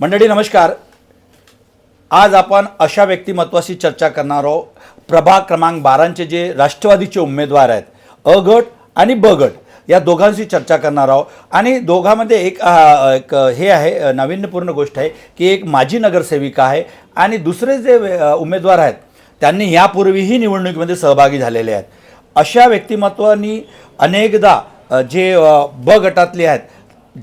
मंडळी नमस्कार. आज आपण अशा व्यक्तिमत्वाशी चर्चा करणार आहोत. प्रभाग क्रमांक बारांचे जे राष्ट्रवादीचे उमेदवार आहेत अ गट आणि ब गट या दोघांशी चर्चा करणार आहोत. आणि दोघांमध्ये एक एक हे आहे नाविन्यपूर्ण गोष्ट आहे की एक माजी नगरसेविका आहे आणि दुसरे जे उमेदवार आहेत त्यांनी यापूर्वीही निवडणुकीमध्ये सहभागी झालेले आहेत. अशा व्यक्तिमत्वांनी अनेकदा जे ब गटातले आहेत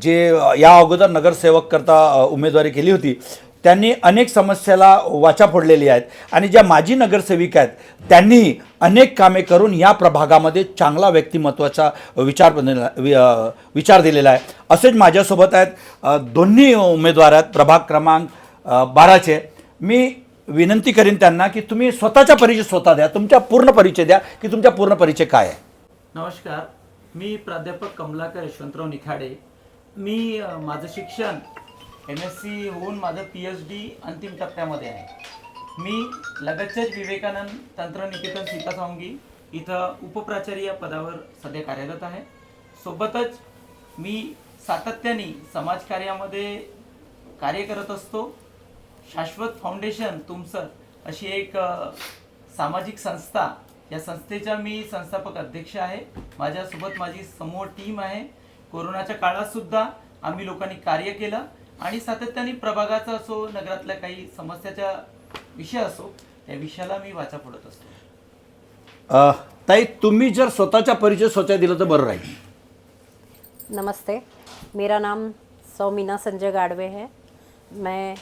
जे या अगोदर नगरसेवक करता उमेदवारी केली होती त्यांनी अनेक समस्याला वाचा फोडलेली आहेत. आणि ज्या माजी नगरसेविका आहेत त्यांनी अनेक कामे करून या प्रभागामध्ये चांगला व्यक्तिमत्वाचा विचार दिलेला- वि- विचार दिलेला आहे. असेच माझ्यासोबत आहेत दोन्ही उमेदवार आहेत प्रभाग क्रमांक बाराचे. मी विनंती करीन त्यांना की तुम्ही स्वतःचा परिचय स्वतः द्या तुमचा पूर्ण परिचय द्या की तुमचा पूर्ण परिचय काय आहे. नमस्कार. मी प्राध्यापक कमलाकर यशवंतराव निखाडे मी माझं शिक्षण एम एस सी होऊन माझं पी एच डी अंतिम टप्प्यामध्ये आहे. मी लगतच्याच विवेकानंद तंत्रनिकेतन सीतासावंगी इथं उपप्राचार्य या पदावर सध्या कार्यरत आहे. सोबतच मी सातत्याने समाजकार्यामध्ये कार्य करत असतो. शाश्वत फाउंडेशन तुमसर अशी एक सामाजिक संस्था या संस्थेचा मी संस्थापक अध्यक्ष आहे. माझ्यासोबत माझी समूह टीम आहे. कोरोनाच्या काळात सुद्धा आम्ही लोकांनी कार्य केलं आणि सातत्याने प्रभागाचा असो नगरातल्या काही समस्याचा विषय असो त्या विषयाला मी वाचा फोडत असतो. अ, ताई तुम्ही जर स्वतःचा परिचय स्वतः दिला तर बरं राहील. नमस्ते. मेरा नाम सौमीना संजय गाड़वे है. मैं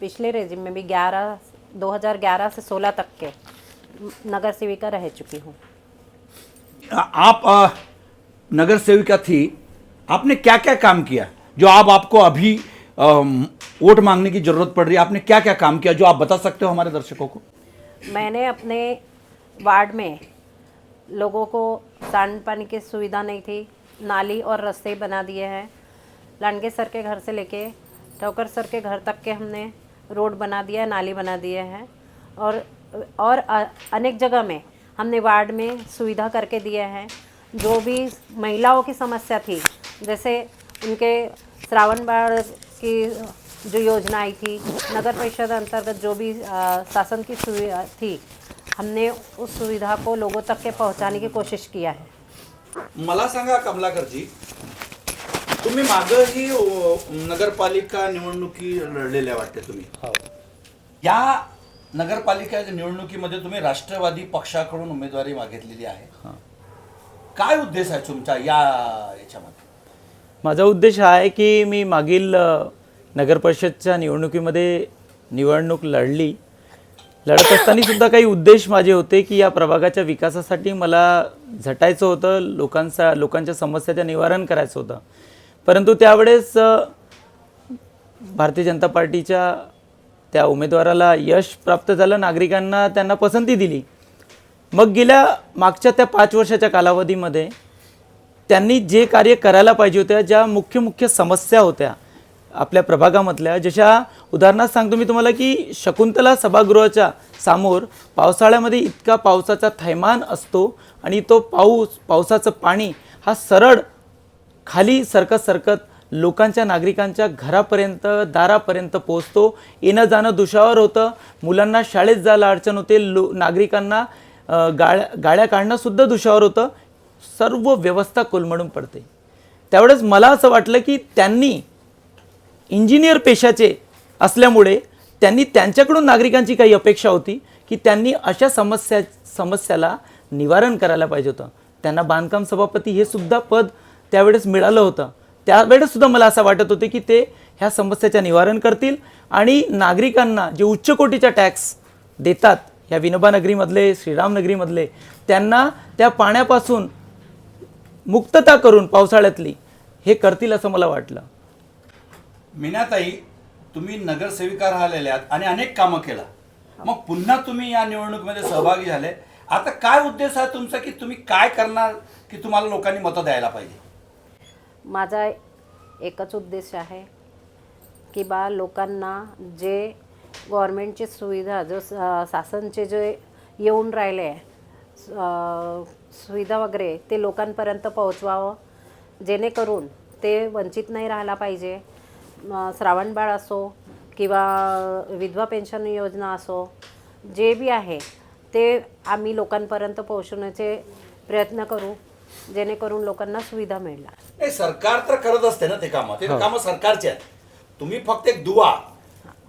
पिछले रेजिम में भी 11 2011 से 16 तक के नगर सेविका रह चुकी हूँ। आप अ, नगर सेविका थी आपने क्या क्या काम किया? जो आप, आपको अभी वोट मांगने की ज़रूरत पड़ रही है, आपने क्या क्या काम किया जो आप बता सकते हो हमारे दर्शकों को? मैंने अपने वार्ड में लोगों को सांड पानी की सुविधा नहीं थी, नाली और रास्ते बना दिए हैं। लांडगे सर के घर से लेके ठोकर सर के घर तक के हमने रोड बना दिया है नाली बना दिए हैं। और और अनेक जगह में हमने वार्ड में सुविधा करके दिए हैं। जो भी महिलाओं की समस्या थी जैसे उनके श्रावण बाढ़ की जो योजना आई थी नगर परिषद अंतर्गत जो भी शासन की सुविधा थी हमने उस सुविधा को लोगों तक के पहुंचाने की कोशिश किया है। मला सांगा कमलाकरजी तुम्ही मागही नगरपालिका निवडणुकी लढलेल्या वाटते तुम्ही. या नगरपालिका निवडणुकीमध्ये तुम्ही राष्ट्रवादी पक्षाकडून उमेदवारी मागितलेली आहे. काय उद्देश आहे तुमचा या याच्यामध्ये? माझा उद्देश हा आहे की मी मागील नगरपरिषदच्या निवडणुकीमध्ये निवडणूक लढली. लढत असताना सुद्धा काही उद्देश माझे होते की या प्रभागाच्या विकासासाठी मला झटायचं होतं लोकांचा लोकांच्या समस्याचं निवारण करायचं होतं. परंतु त्यावेळेस भारतीय जनता पार्टीच्या त्या उमेदवाराला यश प्राप्त झालं नागरिकांना त्यांना पसंती दिली. मग गेल्या मागच्या त्या पाच वर्षाच्या कालावधीमध्ये त्यांनी जे कार्य करायला पाहिजे होत्या ज्या मुख्य मुख्य समस्या होत्या आपल्या प्रभागामधल्या. जशा उदाहरणार्थ सांगतो मी तुम्हाला की शकुंतला सभागृहाच्या समोर पावसाळ्यामध्ये इतका पावसाचा थैमान असतो आणि तो पाऊस पावसाचं पाणी हा सरळ खाली सरकत सरकत लोकांच्या नागरिकांच्या घरापर्यंत दारापर्यंत पोहोचतो. येणं जाणं दुशावर होतं. मुलांना शाळेत जायला अडचण होते. लो नागरिकांना गाळ्या गाड्या काढणंसुद्धा दुशावर होतं. सर्व व्यवस्था कोलमडून पडते. त्यावेळेस मला असं वाटलं की त्यांनी इंजिनियर पेशाचे असल्यामुळे त्यांनी त्यांच्याकडून नागरिकांची काही अपेक्षा होती की त्यांनी अशा समस्या समस्याला निवारण करायला पाहिजे होतं. त्यांना बांधकाम सभापती हे सुद्धा पद त्यावेळेस मिळालं होतं. त्यावेळेस सुद्धा मला असं वाटत होते की ते ह्या समस्याच्या निवारण करतील आणि नागरिकांना जे उच्च कोटीचा टॅक्स देतात ह्या विनोबा नगरीमधले श्रीराम नगरीमधले त्यांना त्या पाण्यापासून मुक्तता करून पावसाळ्यातली हे करतील असं मला वाटलं. मीनाताई तुम्ही नगरसेविका राहिलेल्या आहात आणि अनेक कामं केला. मग पुन्हा तुम्ही या निवडणुकीमध्ये सहभागी झाले. आता काय उद्देश आहे तुमचा की तुम्ही काय करणार की तुम्हाला लोकांनी मतं द्यायला पाहिजे? माझा एकच उद्देश आहे की बा लोकांना जे गव्हर्मेंटची सुविधा जो शासनचे जे येऊन राहिले सुविधा वगैरे ते लोकांपर्यंत पोहोचवावं जेणेकरून ते वंचित नाही राहायला पाहिजे. अ, श्रावण बाळ असो किंवा विधवा पेन्शन योजना असो जे बी आहे ते आम्ही लोकांपर्यंत पोहोचवण्याचे प्रयत्न करू जेणेकरून लोकांना सुविधा मिळणार. नाही सरकार तर करत असते ना ते कामं. ते कामं सरकारचे आहेत. तुम्ही फक्त एक दुवा.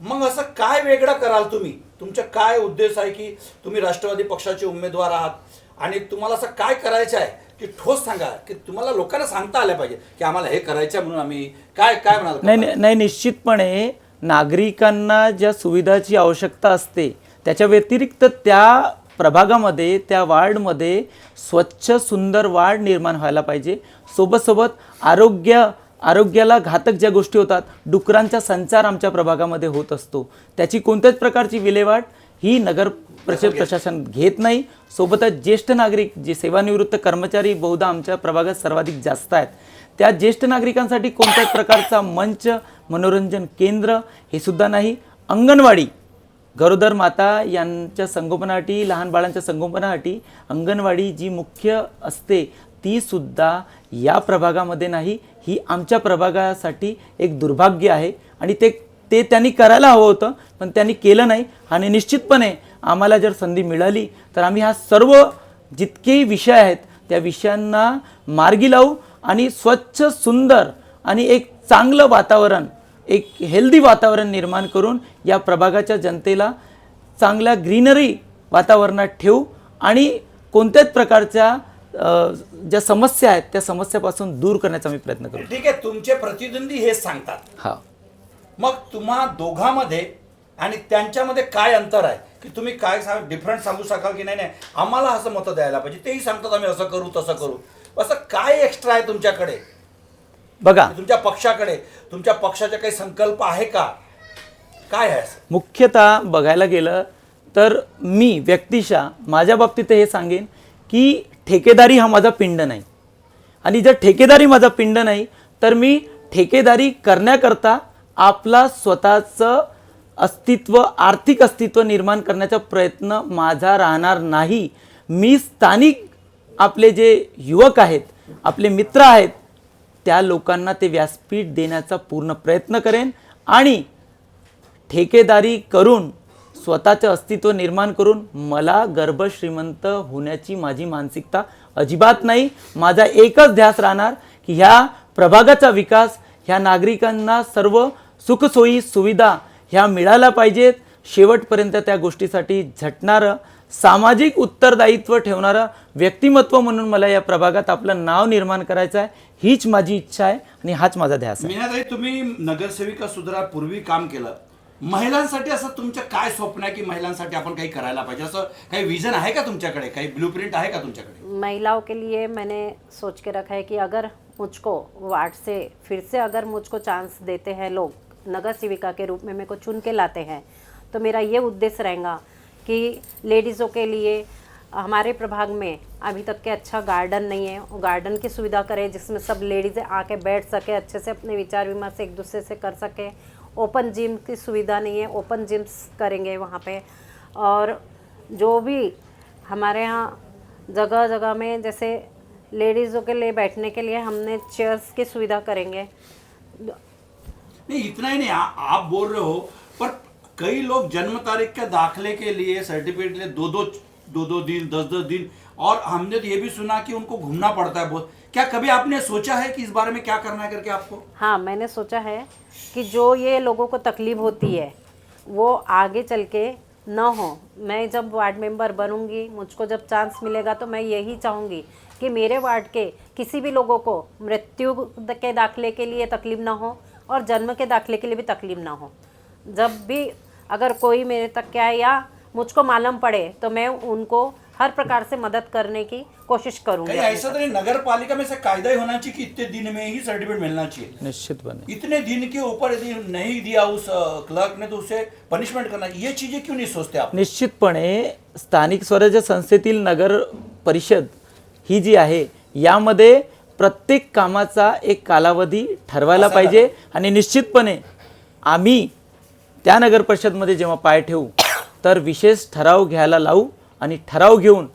मग असं काय वेगळं कराल तुम्ही? तुमचा काय उद्देश आहे की तुम्ही राष्ट्रवादी पक्षाचे उमेदवार आहात? आणि तुम्हाला असं काय करायचं आहे की ठोस सांगा की तुम्हाला लोकांना सांगता आलं पाहिजे की आम्हाला हे करायचं आहे म्हणून आम्ही काय काय म्हणाल नाही नाही नाही, निश्चितपणे नागरिकांना ज्या सुविधाची आवश्यकता असते त्याच्या व्यतिरिक्त त्या प्रभागामध्ये त्या वार्डमध्ये स्वच्छ सुंदर वार्ड निर्माण व्हायला पाहिजे. सोबत सोबत आरोग्य आरोग्याला घातक ज्या गोष्टी होतात डुकरांचा संचार आमच्या प्रभागामध्ये होत असतो. त्याची कोणत्याच प्रकारची विल्हेवाट ही नगर परिषद प्रशासन घेत नाही. सोबतच ज्येष्ठ नागरिक जे सेवानिवृत्त कर्मचारी बहुधा आमच्या प्रभागात सर्वाधिक जास्त आहेत. त्या ज्येष्ठ नागरिकांसाठी कोणत्याच प्रकारचा मंच मनोरंजन केंद्र हे सुद्धा नाही. अंगणवाडी गरोदर माता यांच्या संगोपनासाठी लहान बाळांच्या संगोपनासाठी अंगणवाडी जी मुख्य असते ती सुद्धा या प्रभागामध्ये नाही. ही आमच्या प्रभागासाठी एक दुर्भाग्य आहे. आणि ते ते त्यांनी करायला हवं होतं पण त्यांनी केलं नाही. आणि निश्चितपणे आम्हाला जर संधी मिळाली तर आम्ही हा सर्व जितकेही विषय आहेत त्या विषयांना मार्गी लावू आणि स्वच्छ सुंदर आणि एक चांगलं वातावरण एक हेल्दी वातावरण निर्माण करून या प्रभागाच्या जनतेला चांगल्या ग्रीनरी वातावरणात ठेवू आणि कोणत्याच प्रकारच्या ज्या समस्या आहेत त्या समस्यापासून दूर करण्याचा मी प्रयत्न करू. ठीक आहे तुमचे प्रतिद्वंदी हेच सांगतात. हा. मग तुम्हा दोघांमध्ये आणि त्यांच्यामध्ये काय अंतर आहे? की तुम्ही काय सांग डिफरंट सांगू शकाल की नाही नाही? आम्हाला असं मतं द्यायला पाहिजे. तेही सांगतात आम्ही असं करू तसं करू. असं काय एक्स्ट्रा आहे तुमच्याकडे? बघा. तुमच्या पक्षाकडे तुमच्या पक्षाचा काही संकल्प आहे का? काय आहे असं? मुख्यतः बघायला गेलं तर मी व्यक्तिशः माझ्या बाबतीत हे सांगेन की ठेकेदारी हा माझा पिंड नाही. आणि जर ठेकेदारी माझा पिंड नाही तर मी ठेकेदारी करण्याकरता आपला स्वतःचं अस्तित्व आर्थिक अस्तित्व निर्माण करण्याचा प्रयत्न माझा राहणार नाही. मी स्थानिक आपले जे युवक आहेत आपले मित्र आहेत त्या लोकांना ते व्यासपीठ देण्याचा पूर्ण प्रयत्न करेन आणि ठेकेदारी करून स्वतःचं अस्तित्व निर्माण करून मला गर्भ श्रीमंत होण्याची माझी मानसिकता अजिबात नाही. माझा एकच ध्यास राहणार की ह्या प्रभागाचा विकास ह्या नागरिकांना सर्व सुखसोयी सुविधा ह्या मिळाल्या पाहिजेत. शेवटपर्यंत त्या गोष्टीसाठी झटणारं सामाजिक उत्तरदायित्व ठेवणारं व्यक्तिमत्व म्हणून मला या प्रभागात आपलं नाव निर्माण करायचं आहे. हीच माझी इच्छा आहे आणि हाच माझा ध्यास आहे. तुम्ही नगरसेविका सुधारा पूर्वी काम केलं. महिलांसाठी असं तुमचं काय स्वप्न आहे की महिलांसाठी आपण काही करायला पाहिजे? असं काही विजन आहे का तुमच्याकडे? काही ब्लू प्रिंट आहे का तुमच्याकडे? महिलाओं के लिए मैंने सोच के रखा है कि अगर मुझको वार्ड से फिर से अगर मुझको चांस देते हैं लोग नगर सेविका के रूप में मेरे को चुन के लाते हैं। तो मेरा ये उद्देश्य रहेगा कि लेडीज़ों के लिए हमारे प्रभाग में अभी तक के अच्छा गार्डन नहीं है। गार्डन की सुविधा करें जिसमें सब लेडीज़ें आके बैठ सके, अच्छे से अपने विचार विमर्श एक दूसरे से कर सके। ओपन जिम की सुविधा नहीं है, ओपन जिम्स करेंगे वहाँ पे। और जो भी हमारे यहाँ जगह जगह में जैसे लेडीज़ों के लिए बैठने के लिए हमने चेयर्स की सुविधा करेंगे। नहीं इतना ही नहीं आ, आप बोल रहे हो पर कई लोग जन्म तारीख के दाखले के लिए सर्टिफिकेट के लिए दो दो दो दो दिन दस दस दिन और हमने तो ये भी सुना कि उनको घूमना पड़ता है बहुत। क्या कभी आपने सोचा है कि इस बारे में क्या करना है करके आपको? हाँ मैंने सोचा है कि जो ये लोगों को तकलीफ़ होती है वो आगे चल के न हो। मैं जब वार्ड मेंबर बनूँगी मुझको जब चांस मिलेगा तो मैं यही चाहूँगी कि मेरे वार्ड के किसी भी लोगों को मृत्यु के दाखले के लिए तकलीफ़ ना हो और जन्म के दाखले के लिए भी तकलीफ ना हो। जब भी अगर कोई मेरे तक क्या है या मुझको मालूम पड़े तो मैं उनको हर प्रकार से मदद करने की कोशिश करूँगी। कहीं ऐसा तो नहीं नगर पालिका में से कायदा ही होना चाहिए कि इतने दिन में ही सर्टिफिकेट मिलना चाहिए। निश्चितपणे इतने दिन के ऊपर यदि नहीं दिया उस क्लर्क ने तो उसे पनिशमेंट करना चाहिए। ये चीजें क्यों नहीं सोचते आप? निश्चितपणे स्थानिक स्वराज्य संस्थेतील नगर परिषद ही जी आहे यामध्ये प्रत्येक कामाचा एक कालावधी ठरवायला पाहिजे आणि निश्चितपणे आम्ही त्या नगर परिषदमध्ये जेव्हा पाय ठेवू तर विशेष ठराव घ्यायला लावू आणि ठराव घेऊन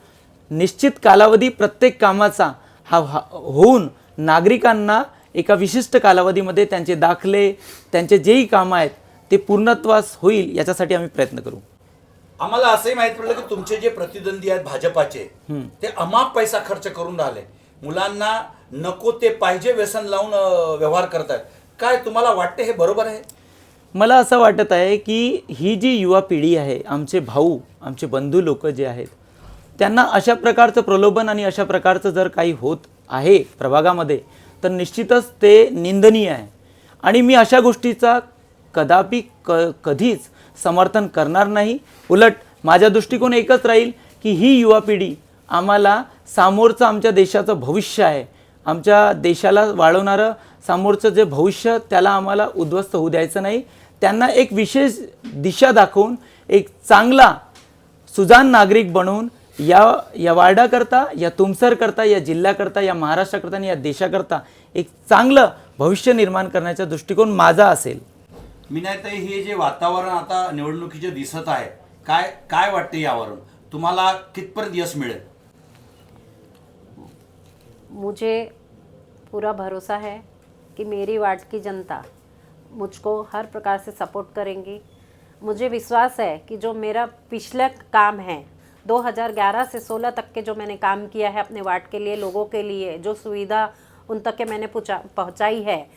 निश्चित कालावधी प्रत्येक कामाचा हा हा- होऊन नागरिकांना एका विशिष्ट कालावधीमध्ये त्यांचे दाखले त्यांचे जेही कामं आहेत ते पूर्णत्वास होईल याच्यासाठी आम्ही प्रयत्न करू. आम्हाला असंही माहीत पडलं की तुमचे जे प्रतिद्वंदी आहेत भाजपाचे ते अमाप पैसा खर्च करून राहिले. मुलांना नको ते पाहिजे व्यसन लावून व्यवहार व्यवहार करतात काय तुम्हाला वाटते हे बरोबर आहे? मला असं वाटत आहे की ही जी युवा पिढी आहे आमचे भाऊ आमचे बंधू लोक जे आहेत त्यांना अशा प्रकारचं प्रलोभन आणि अशा प्रकारचं जर काही होत आहे प्रभागामध्ये तर निश्चितच ते निंदनीय आहे. आणि मी अशा गोष्टीचा कदापि क कधीच समर्थन करणार नाही. उलट माझ्या दृष्टिकोन एकच राहील की ही युवा पिढी आम्हाला सामोरचं आमच्या देशाचं भविष्य आहे. आमच्या देशाला वाढवणारं समोरचं जे भविष्य त्याला आम्हाला उद्ध्वस्त होऊ द्यायचं नाही. त्यांना एक विशेष दिशा दाखवून एक चांगला सुजान नागरिक बनवून या या वार्डाकरता या तुमसरकरता या जिल्ह्याकरता या महाराष्ट्राकरता आणि या देशाकरता एक चांगलं भविष्य निर्माण करण्याचा दृष्टिकोन माझा असेल. मी नाही हे जे वातावरण आता निवडणुकीचे दिसत आहे काय काय वाटते यावरून? तुम्हाला कितपर्यंत यश मिळेल? मुझे पूरा भरोसा है कि मेरी वार्ड की जनता मुझको हर प्रकार से सपोर्ट करेंगी। मुझे विश्वास है कि जो मेरा पिछला काम है 2011 से 16 तक के जो मैंने काम किया है अपने वार्ड के लिए, लोगों के लिए, जो सुविधा उन तक के मैंने पहुँचा, पहुँचाई है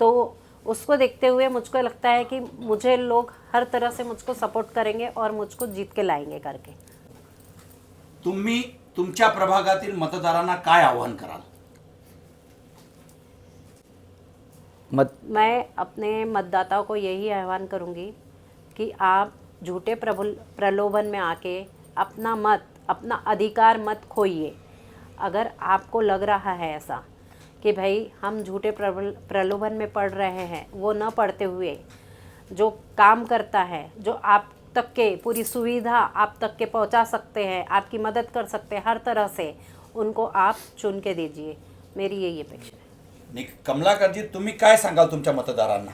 तो उसको देखते हुए मुझको लगता है कि मुझे लोग हर तरह से मुझको सपोर्ट करेंगे और मुझको जीत के लाएँगे करके। तुम्ही तुमच्या प्रभागातील मतदारांना काय आवाहन कराल? मत मैं अपने मतदाताओं को यही आह्वान करूँगी कि आप झूठे प्रबुल प्रलोभन में आके अपना मत अपना अधिकार मत खोइए। अगर आपको लग रहा है ऐसा कि भाई हम झूठे प्रबल प्रलोभन में पड़ रहे हैं वो न पढ़ते हुए जो काम करता है जो आप तक के पूरी सुविधा आप तक के पहुंचा सकते हैं आपकी मदद कर सकते हैं हर तरह से उनको आप चुन के दीजिए। मेरी यही अपेक्षा है। नि- कमलाकरजी तुम्ही काय सांगाल तुमच्या मतदारांना?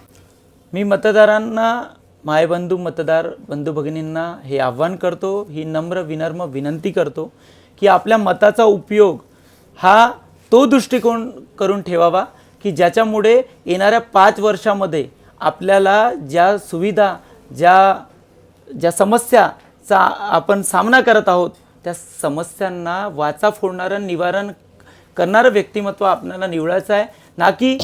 मी मतदारांना मायबंधू मतदार बंधू भगिनींना हे आव्हान करतो ही नम्र विनम्र विनंती करतो की आपल्या मताचा उपयोग हा तो दृष्टिकोन करून ठेवावा की ज्याच्यामुळे येणाऱ्या पाच वर्षामध्ये आपल्याला ज्या सुविधा ज्या ज्या समस्याचा आपण सामना करत आहोत त्या समस्यांना वाचा फोडणारं निवारण करणारं व्यक्तिमत्व आपल्याला निवडायचं आहे. ना की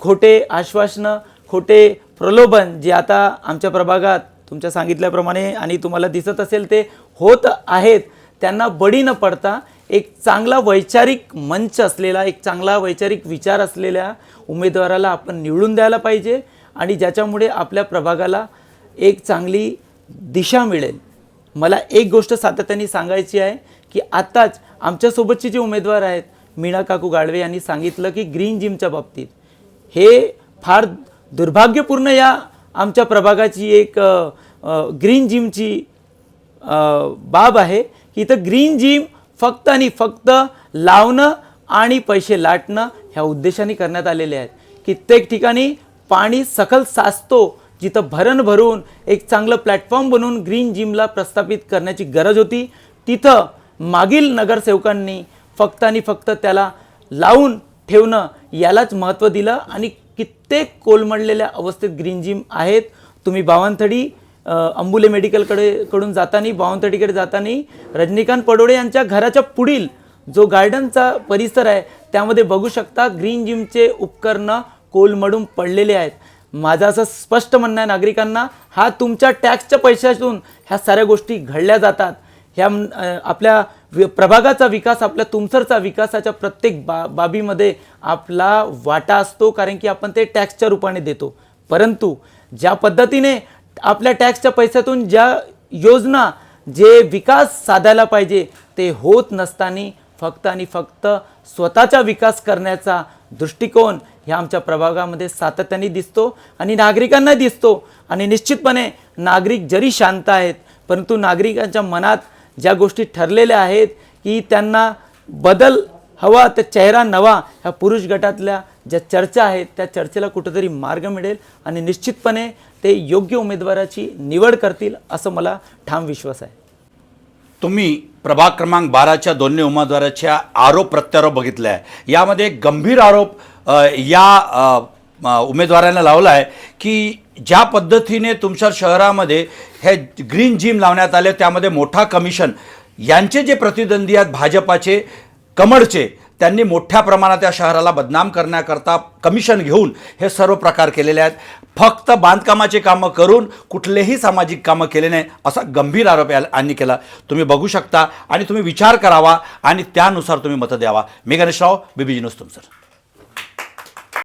खोटे आश्वासनं खोटे प्रलोभन जे आता आमच्या प्रभागात तुमच्या सांगितल्याप्रमाणे आणि तुम्हाला दिसत असेल ते होत आहेत. त्यांना बळी न पडता एक चांगला वैचारिक मंच असलेला एक चांगला वैचारिक विचार असलेल्या उमेदवाराला आपण निवडून द्यायला पाहिजे. आणि ज्याच्यामुळे आपल्या प्रभागाला एक चांगली दिशा मिळेल. मला एक गोष्ट सातत्याने सांगायची आहे की आत्ताच आमच्यासोबतचे जे उमेदवार आहेत मीणा काकू गाडवे यांनी सांगितलं की ग्रीन जिमच्या बाबतीत. हे फार दुर्भाग्यपूर्ण या आमच्या प्रभागाची एक ग्रीन जिमची बाब आहे की इथं ग्रीन जिम फक्त आणि फक्त लावणं आणि पैसे लाटणं ह्या उद्देशाने करण्यात आलेले आहेत. कित्येक ठिकाणी पाणी सखल साचतो जिथं भरण भरून एक चांगलं प्लॅटफॉर्म बनवून ग्रीन जिमला प्रस्थापित करण्याची गरज होती. तिथं मागील नगरसेवकांनी फक्त आणि फक्त त्याला लावून ठेवणं यालाच महत्त्व दिलं आणि कित्येक कोलमडलेल्या अवस्थेत ग्रीन जिम आहेत. तुम्ही बावनथडी अंबुले मेडिकलकडे कडून जाताना बावनथडीकडे जाताना रजनीकांत पडोळे यांच्या घराच्या पुढील जो गार्डनचा परिसर आहे त्यामध्ये बघू शकता ग्रीन जिमचे उपकरणं कोलमडून पडलेले आहेत. माझं असं स्पष्ट म्हणणं आहे नागरिकांना हा तुमच्या टॅक्सच्या पैशातून ह्या साऱ्या गोष्टी घडल्या जातात. ह्या आपल्या वि- प्रभागाचा विकास आपल्या तुमसरचा विकासाच्या प्रत्येक बा बाबीमध्ये आपला वाटा असतो कारण की आपण ते टॅक्सच्या रूपाने देतो. परंतु ज्या पद्धतीने आपल्या टॅक्सच्या पैशातून ज्या योजना जे विकास साधायला पाहिजे ते होत नसताना फक्त आणि फक्त स्वतःचा विकास करण्याचा दृष्टिकोन ह्या आमच्या प्रभागामध्ये सातत्याने दिसतो आणि नागरिकांना दिसतो. आणि निश्चितपणे नागरिक जरी शांत आहेत परंतु नागरिकांच्या मनात ज्या गोष्टी ठरलेल्या आहेत की त्यांना बदल हवा तर चेहरा नवा ह्या पुरुष गटातल्या ज्या चर्चा आहेत त्या चर्चेला कुठंतरी मार्ग मिळेल आणि निश्चितपणे ते योग्य उमेदवाराची निवड करतील असं मला ठाम विश्वास आहे. तुम्ही प्रभाग क्रमांक बाराच्या दोन्ही उमेदवाराच्या आरोप प्रत्यारोप बघितला आहे यामध्ये गंभीर आरोप या उमेदवारांना लावला आहे की ज्या पद्धतीने तुमच्या शहरामध्ये हे ग्रीन जिम लावण्यात आले त्यामध्ये मोठा कमिशन यांचे जे प्रतिद्वंदी आहेत भाजपाचे कमळचे त्यांनी मोठ्या प्रमाणात या शहराला बदनाम करण्याकरता कमिशन घेऊन हे सर्व प्रकार केलेले आहेत. फक्त बांधकामाचे कामं करून कुठलेही सामाजिक कामं केले नाही असा गंभीर आरोप या- यांनी केला. तुम्ही बघू शकता आणि तुम्ही विचार करावा आणि त्यानुसार तुम्ही मतं द्यावा. मी गणेशराव बीबीजी न्यूज तुमचं.